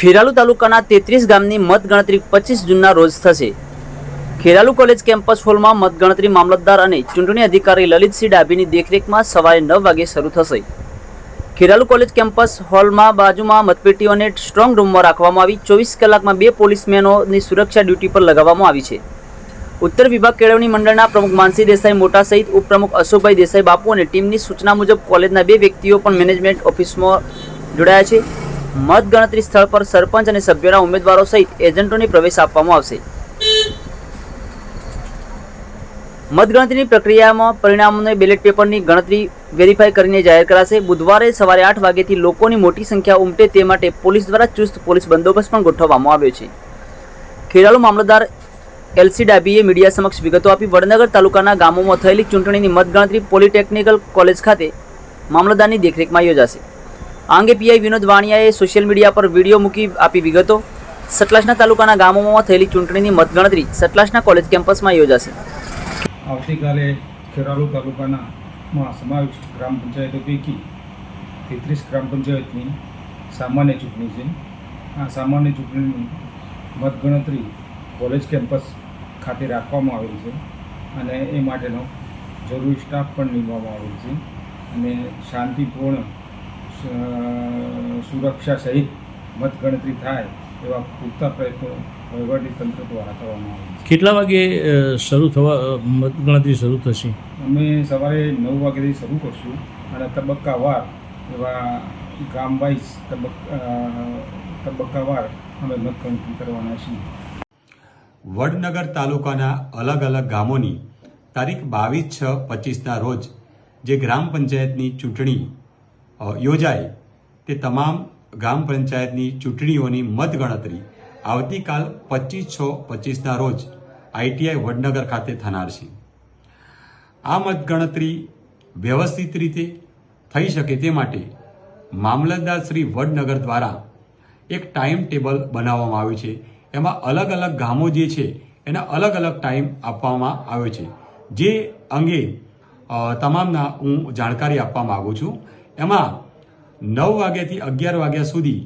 ખેરાલુ તાલુકાના તેત્રીસ ગામની મતગણતરી પચીસ જૂનના રોજ થશે. ખેરાલુ કોલેજ કેમ્પસ હોલમાં મતગણતરી મામલતદાર અને ચૂંટણી અધિકારી લલિતસિંહ ડાભીની દેખરેખમાં સવારે નવ વાગે શરૂ થશે. ખેરાલુ કોલેજ કેમ્પસ હોલમાં બાજુમાં મતપેટીઓને સ્ટ્રોંગ રૂમમાં રાખવામાં આવી, ચોવીસ કલાકમાં બે પોલીસમેનોની સુરક્ષા ડ્યુટી પર લગાવવામાં આવી છે. ઉત્તર વિભાગ કેળવણી મંડળના પ્રમુખ માનસી દેસાઈ મોટા સહિત ઉપપ્રમુખ અશોકભાઈ દેસાઈ બાપુ અને ટીમની સૂચના મુજબ કોલેજના બે વ્યક્તિઓ પણ મેનેજમેન્ટ ઓફિસમાં જોડાયા છે. મતગણતરી સ્થળ પર સરપંચ અને સભ્યોના ઉમેદવારો સહિત એજન્ટોને પ્રવેશ આપવામાં આવશે. મતગણતરીની પ્રક્રિયામાં પરિણામોને બેલેટ પેપરની ગણતરી વેરીફાઈ કરીને જાહેર કરાશે. બુધવારે સવારે આઠ વાગ્યાથી લોકોની મોટી સંખ્યા ઉમટે તે માટે પોલીસ દ્વારા ચુસ્ત પોલીસ બંદોબસ્ત પણ ગોઠવવામાં આવ્યો છે. ખેરાલુ મામલતદાર એલસી ડાબીએ મીડિયા સમક્ષ વિગતો આપી વડનગર તાલુકાના ગામોમાં થયેલી ચૂંટણીની મતગણતરી પોલિટેકનિકલ કોલેજ ખાતે મામલતદારની દેખરેખમાં યોજાશે. આ અંગે પીઆઈ વિનોદ વાણિયાએ સોશિયલ મીડિયા પર વીડિયો મૂકી આપી વિગતો. સતલાસના તાલુકાના ગામોમાં થયેલી ચૂંટણીની મતગણતરી સતલાસના કોલેજ કેમ્પસમાં યોજાશે. આવતીકાલે ખેરાલુ તાલુકાના માં સમાવિષ્ટ ગ્રામ પંચાયતો પૈકી તેત્રીસ ગ્રામ પંચાયતની સામાન્ય ચૂંટણી છે. આ સામાન્ય ચૂંટણીની મતગણતરી કોલેજ કેમ્પસ ખાતે રાખવામાં આવેલ છે અને એ માટેનો જરૂરી સ્ટાફ પણ નીમવામાં આવેલ છે અને શાંતિપૂર્ણ સુરક્ષા સહિત મતગણતરી થાય એવા પૂરતા પ્રયત્નો વહીવટી તંત્ર દ્વારા કરવામાં આવે છે. કેટલા વાગે શરૂ થવા મતગણતરી શરૂ થશે? અમે સવારે નવ વાગ્યાથી શરૂ કરશું અને તબક્કાવાર એવા ગામ વાઇઝ તબક્કા તબક્કાવાર અમે મતગણતરી કરવાના છીએ. વડનગર તાલુકાના અલગ અલગ ગામોની તારીખ બાવીસ છ પચીસના રોજ જે ગ્રામ પંચાયતની ચૂંટણી યોજાય તે તમામ ગ્રામ પંચાયતની ચૂંટણીઓની મતગણતરી આવતીકાલ પચીસ છ, પચીસના રોજ આઈટીઆઈ વડનગર ખાતે થનાર છે. આ મતગણતરી વ્યવસ્થિત રીતે થઈ શકે તે માટે મામલતદાર શ્રી વડનગર દ્વારા એક ટાઈમ ટેબલ બનાવવામાં આવ્યું છે. એમાં અલગ અલગ ગામો જે છે, એના અલગ અલગ ટાઈમ આપવામાં આવ્યો છે. જે અંગે તમામના હું જાણકારી આપવા માગું છું. એમાં નવ વાગ્યાથી અગિયાર વાગ્યા સુધી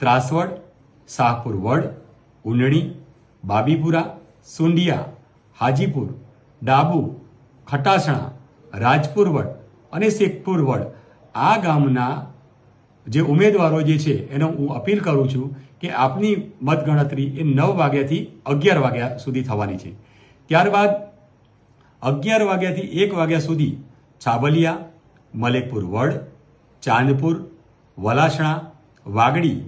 ત્રાસવડ શાહપુર વડ ઉંડણી બાબીપુરા, સુંડિયા, હાજીપુર, ડાબુ, ખટાસણા, રાજપુર વડ અને શેખપુર વડ. આ ગામના જે ઉમેદવારો જે છે, એનો હું અપીલ કરું છું કે આપની મતગણતરી એ નવ વાગ્યાથી અગિયાર વાગ્યા સુધી થવાની છે. ત્યારબાદ અગિયાર વાગ્યાથી એક વાગ્યા સુધી છાબલિયા, મલેકપુર વડ ચાંદપુર વલાસણા વાગડી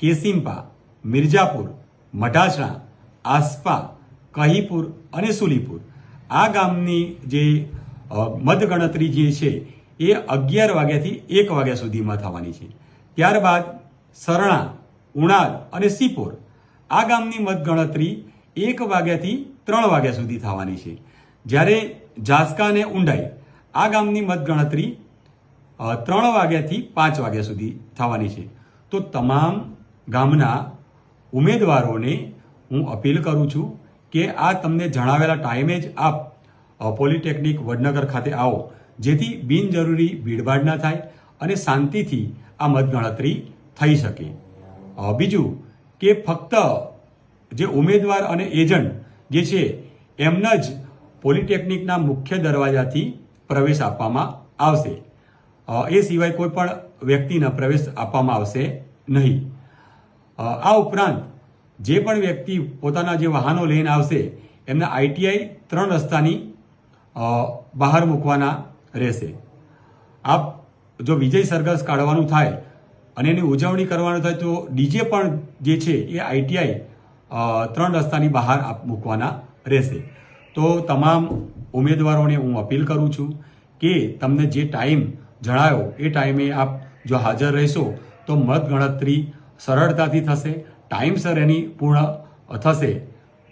કેસિમ્પા મિર્જાપુર મઢાસણા આસ્પા, કહીપુર અને સુલીપુર. આ ગામની જે મતગણતરી જે છે, એ અગિયાર વાગ્યાથી એક વાગ્યા સુધીમાં થવાની છે. ત્યારબાદ સરણા, ઉણાદ અને સીપોર. આ ગામની મતગણતરી એક વાગ્યાથી ત્રણ વાગ્યા સુધી થવાની છે. જ્યારે જાસકા અને ઊંડાઈ, આ ગામની મતગણતરી ત્રણ વાગ્યાથી પાંચ વાગ્યા સુધી થવાની છે. તો તમામ ગામના ઉમેદવારોને હું અપીલ કરું છું કે આ તમને જણાવેલા ટાઈમે જ આપ પોલિટેકનિક વડનગર ખાતે આવો, જેથી બિનજરૂરી ભીડભાડ ના થાય અને શાંતિથી આ મતગણતરી થઈ શકે. બીજું કે ફક્ત જે ઉમેદવાર અને એજન્ટ જે છે, એમના જ પોલિટેકનિકના મુખ્ય દરવાજાથી પ્રવેશ આપવામાં આવશે. એ સિવાય કોઈ પણ વ્યક્તિને પ્રવેશ આપવામાં આવશે નહીં. આ ઉપરાંત જે પણ વ્યક્તિ પોતાના જે વાહનો લઈને આવશે, એમને આઈટીઆઈ ત્રણ રસ્તાની બહાર મૂકવાના રહેશે. આપ જો વિજય સરઘસ કાઢવાનું થાય અને એની ઉજવણી કરવાનું થાય, તો ડીજે પણ જે છે એ આઈટીઆઈ ત્રણ રસ્તાની બહાર મૂકવાના રહેશે. તો તમામ ઉમેદવારોને હું અપીલ કરું છું કે તમને જે ટાઈમ જણાયો, એ ટાઈમે આપ જો હાજર રહેશો, તો મતગણતરી સરળતાથી થશે ટાઈમસર એની પૂર્ણ થશે.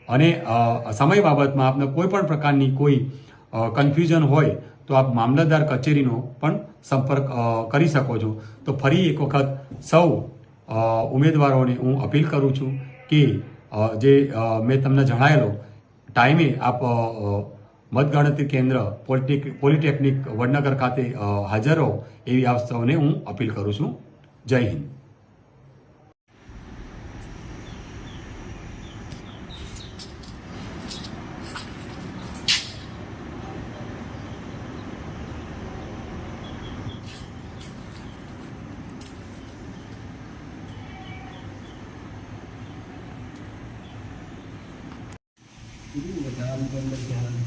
અને સમય બાબતમાં આપને કોઈ પણ પ્રકારની કોઈ કન્ફ્યુઝન હોય, તો આપ મામલતદાર કચેરીનો પણ સંપર્ક કરી શકો છો. તો ફરી એક વખત સૌ ઉમેદવારોને હું અપીલ કરું છું કે જે મેં તમને જણાયેલો, ટાઈમે આપ મતગણતરી કેન્દ્ર, પોલિટેક, પોલિટેકનિક વડનગર ખાતે હાજર રહો એવી આપ સૌને હું અપીલ કરું છું. જય હિન્દ. બધા